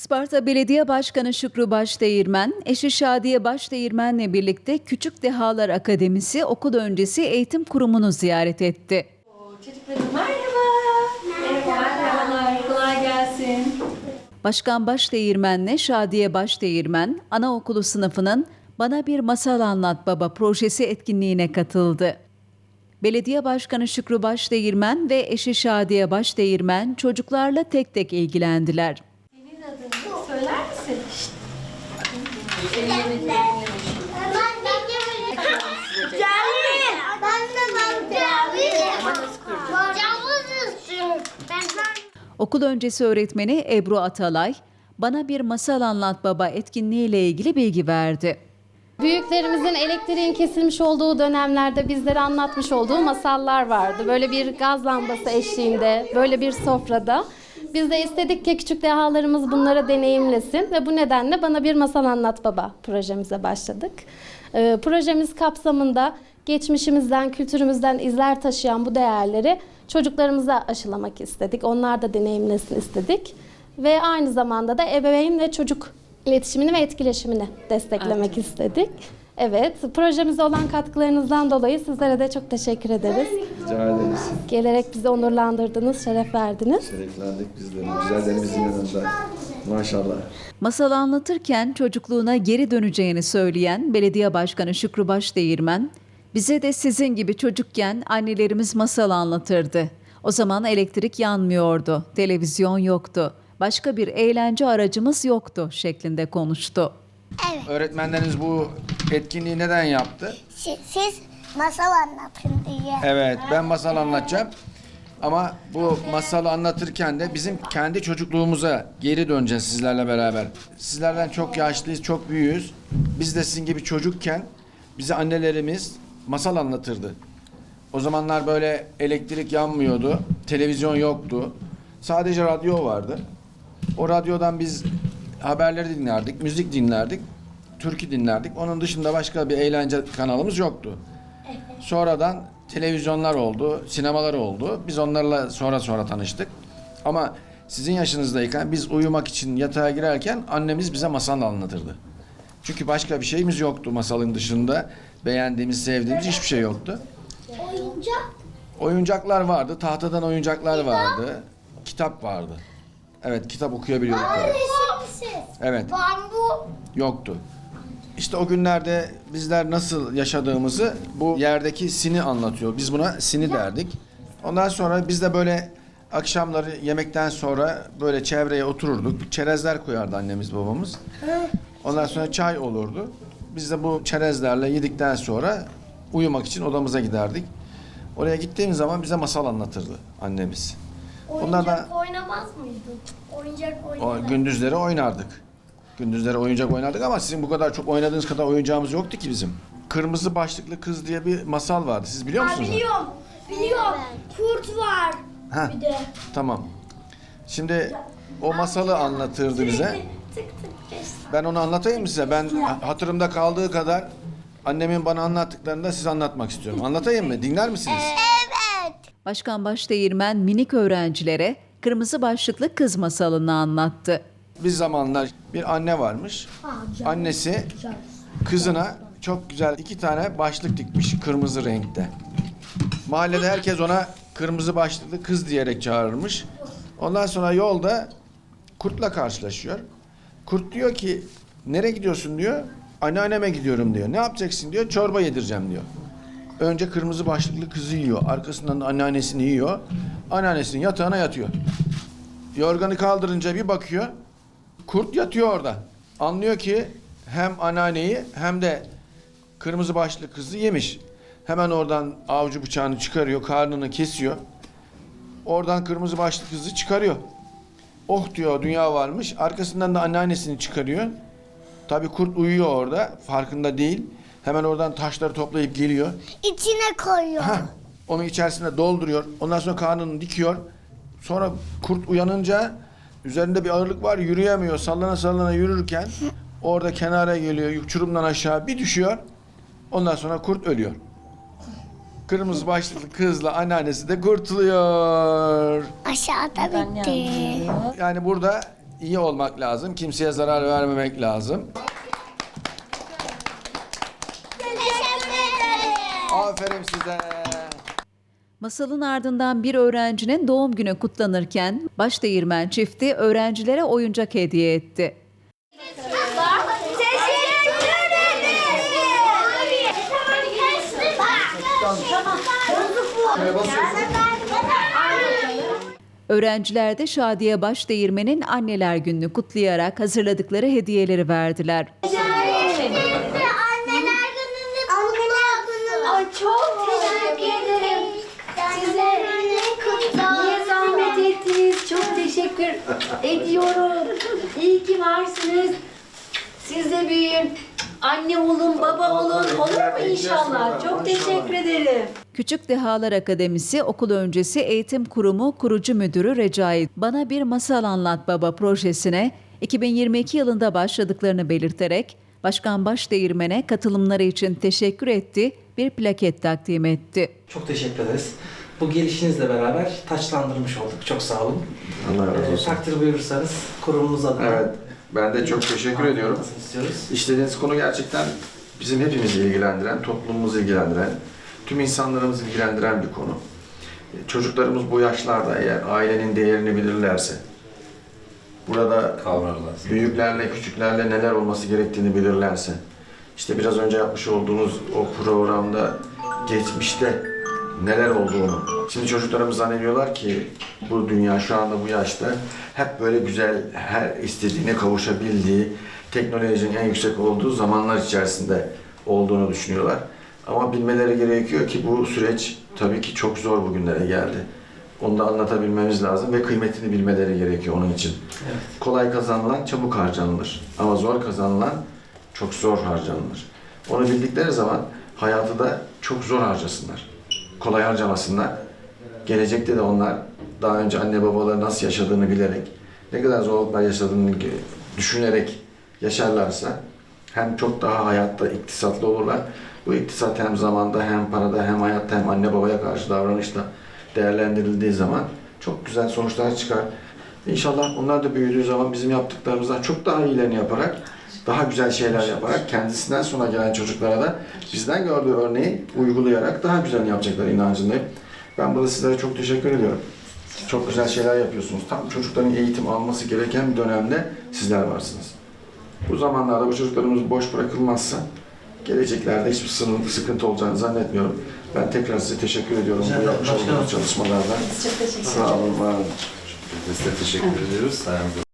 Isparta Belediye Başkanı Şükrü Başdeğirmen, eşi Şadiye Başdeğirmen'le birlikte Küçük Dehalar Akademisi okul öncesi eğitim kurumunu ziyaret etti. Çocuklarım merhaba. Merhaba. Merhabalar. Kolay gelsin. Başkan Başdeğirmen'le Şadiye Başdeğirmen, anaokulu sınıfının Bana Bir Masal Anlat Baba projesi etkinliğine katıldı. Belediye Başkanı Şükrü Başdeğirmen ve eşi Şadiye Başdeğirmen çocuklarla tek tek ilgilendiler. Okul öncesi öğretmeni Ebru Atalay, Bana Bir Masal Anlat Baba etkinliğiyle ilgili bilgi verdi. Büyüklerimizin elektriğin kesilmiş olduğu dönemlerde bizlere anlatmış olduğu masallar vardı. Böyle bir gaz lambası eşliğinde, böyle bir sofrada. Biz de istedik ki küçük dehalarımız bunlara deneyimlesin ve bu nedenle Bana Bir Masal Anlat Baba projemize başladık. Ee, projemiz kapsamında geçmişimizden, kültürümüzden izler taşıyan bu değerleri çocuklarımıza aşılamak istedik. Onlar da deneyimlesin istedik. Ve aynı zamanda da ebeveyn ve çocuk iletişimini ve etkileşimini desteklemek istedik. Evet, projemize olan katkılarınızdan dolayı sizlere de çok teşekkür ederiz. Rica ederiz. Gelerek bizi onurlandırdınız, şeref verdiniz. Şereflendik bizlerin. Güzellerimizin yanında. Maşallah. Masal anlatırken çocukluğuna geri döneceğini söyleyen Belediye Başkanı Şükrü Başdeğirmen, bize de sizin gibi çocukken annelerimiz masal anlatırdı. O zaman elektrik yanmıyordu, televizyon yoktu, başka bir eğlence aracımız yoktu şeklinde konuştu. Öğretmenleriniz bu etkinliği neden yaptı? siz, siz masal anlatın diye. Evet ben masal anlatacağım. Ama bu masalı anlatırken de bizim kendi çocukluğumuza geri döneceğiz sizlerle beraber. Sizlerden çok yaşlıyız, çok büyüğüz. Biz de sizin gibi çocukken bize annelerimiz masal anlatırdı. O zamanlar böyle elektrik yanmıyordu, televizyon yoktu. Sadece radyo vardı. O radyodan biz haberleri dinlerdik, müzik dinlerdik, türkü dinlerdik. Onun dışında başka bir eğlence kanalımız yoktu. Sonradan televizyonlar oldu, sinemalar oldu. Biz onlarla sonra sonra tanıştık. Ama sizin yaşınızdayken biz uyumak için yatağa girerken annemiz bize masal anlatırdı. Çünkü başka bir şeyimiz yoktu masalın dışında. Beğendiğimiz, sevdiğimiz hiçbir şey yoktu. Oyuncak. Oyuncaklar vardı, tahtadan oyuncaklar vardı, kitap vardı. Evet, kitap okuyabiliyorduk. Resimsiz. Evet, Bambu. yoktu. İşte o günlerde bizler nasıl yaşadığımızı bu yerdeki sini anlatıyor. Biz buna sini derdik. Ondan sonra biz de böyle akşamları yemekten sonra böyle çevreye otururduk. Çerezler koyardı annemiz babamız. Ondan sonra çay olurdu. Biz de bu çerezlerle yedikten sonra uyumak için odamıza giderdik. Oraya gittiğimiz zaman bize masal anlatırdı annemiz. Onlar da Oyuncak oynamaz mıydın? Oyuncak o oynamaz. gündüzleri oynardık. Gündüzleri oyuncak oynardık ama sizin bu kadar çok oynadığınız kadar oyuncağımız yoktu ki bizim. Kırmızı başlıklı kız diye bir masal vardı. Siz biliyor musunuz? onu? Biliyorum. Biliyorum. Kurt var. Heh, Bir de. tamam. Şimdi o masalı anlatırdı bize. Tık tık kes. Ben onu anlatayım mı size? Ben ha- hatırımda kaldığı kadar annemin bana anlattıklarını da size anlatmak istiyorum. Anlatayım mı? Dinler misiniz? Evet. Başkan Başdeğirmen minik öğrencilere Kırmızı Başlıklı Kız masalını anlattı. Bir zamanlar bir anne varmış. Annesi kızına çok güzel iki tane başlık dikmiş kırmızı renkte. Mahallede herkes ona kırmızı başlıklı kız diyerek çağırırmış. Ondan sonra yolda kurtla karşılaşıyor. Kurt diyor ki nereye gidiyorsun diyor. Anneanneme gidiyorum diyor. Ne yapacaksın diyor. Çorba yedireceğim diyor. Önce kırmızı başlıklı kızı yiyor. Arkasından da anneannesini yiyor. Anneannesinin yatağına yatıyor. Yorganı kaldırınca bir bakıyor. Kurt yatıyor orada. Anlıyor ki hem anneanneyi hem de kırmızı başlı kızı yemiş. Hemen oradan avcı bıçağını çıkarıyor, karnını kesiyor. Oradan kırmızı başlı kızı çıkarıyor. Oh diyor dünya varmış. Arkasından da anneannesini çıkarıyor. Tabii kurt uyuyor orada, farkında değil. Hemen oradan taşları toplayıp geliyor. İçine koyuyor. Heh, onu içerisine dolduruyor. Ondan sonra karnını dikiyor. Sonra kurt uyanınca üzerinde bir ağırlık var yürüyemiyor. Sallana sallana yürürken orada kenara geliyor. Uçurumdan aşağı bir düşüyor. Ondan sonra kurt ölüyor. Kırmızı başlıklı kızla anneannesi de kurtuluyor. Aşağıda bitti. Yani burada iyi olmak lazım. Kimseye zarar vermemek lazım. Teşekkür ederim. Aferin size. Masalın ardından bir öğrencinin doğum günü kutlanırken Başdeğirmen çifti öğrencilere oyuncak hediye etti. Öğrenciler de Şadiye Başdeğirmen'in anneler gününü kutlayarak hazırladıkları hediyeleri verdiler. Anneler gününüz kutlu olsun. Ay çok teşekkür ederim. Size kutlu niye zahmet ettiniz? Çok teşekkür ediyorum. İyi ki varsınız. Siz de büyüyün. Anne olun, baba olun. Olur mu inşallah? Çok teşekkür ederim. Küçük Dehalar Akademisi okul öncesi eğitim kurumu kurucu müdürü Recai Bana Bir Masal Anlat Baba projesine 2022 yılında başladıklarını belirterek Başkan Başdeğirmen'e katılımları için teşekkür etti, bir plaket takdim etti. Çok teşekkür ederiz. Bu gelişinizle beraber taçlandırmış olduk. Çok sağ olun. Allah razı Ee, olsun. takdir buyurursanız kurumumuz adına. Evet, ben de çok teşekkür ediyorum. istiyoruz. İşlediğiniz konu gerçekten bizim hepimizi ilgilendiren, toplumumuzu ilgilendiren, tüm insanlarımızı ilgilendiren bir konu. Çocuklarımız bu yaşlarda eğer ailenin değerini bilirlerse, burada büyüklerle, küçüklerle neler olması gerektiğini bilirlerse, işte biraz önce yapmış olduğunuz o programda geçmişte neler olduğunu. Şimdi çocuklarımız zannediyorlar ki bu dünya şu anda bu yaşta hep böyle güzel, her istediğine kavuşabildiği, teknolojinin en yüksek olduğu zamanlar içerisinde olduğunu düşünüyorlar. Ama bilmeleri gerekiyor ki bu süreç tabii ki çok zor bugünlere geldi. Onu da anlatabilmemiz lazım ve kıymetini bilmeleri gerekiyor onun için. Evet. Kolay kazanılan çabuk harcanılır. Ama zor kazanılan çok zor harcanılır. Onu bildikleri zaman hayatı da çok zor harcasınlar. Kolay harcamasınlar. Gelecekte de onlar daha önce anne babaları nasıl yaşadığını bilerek, ne kadar zorluklar yaşadığını düşünerek yaşarlarsa hem çok daha hayatta iktisatlı olurlar. Bu iktisat hem zamanda hem parada hem hayatta hem anne babaya karşı davranışta değerlendirildiği zaman çok güzel sonuçlar çıkar. İnşallah onlar da büyüdüğü zaman bizim yaptıklarımızdan çok daha iyilerini yaparak, daha güzel şeyler yaparak kendisinden sonra gelen çocuklara da bizden gördüğü örneği uygulayarak daha güzel yapacaklar inancındayım. Ben burada sizlere çok teşekkür ediyorum. Çok güzel şeyler yapıyorsunuz. Tam çocukların eğitim alması gereken bir dönemde sizler varsınız. Bu zamanlarda bu çocuklarımız boş bırakılmazsa geleceklerde hiçbir sınır- sıkıntı olacağını zannetmiyorum. Ben tekrar size teşekkür ediyorum bu yapmış ederim. olduğunuz çalışmalardan. Çok teşekkür Sağ olun, var olun. Biz de teşekkür ediyoruz. Sayenizde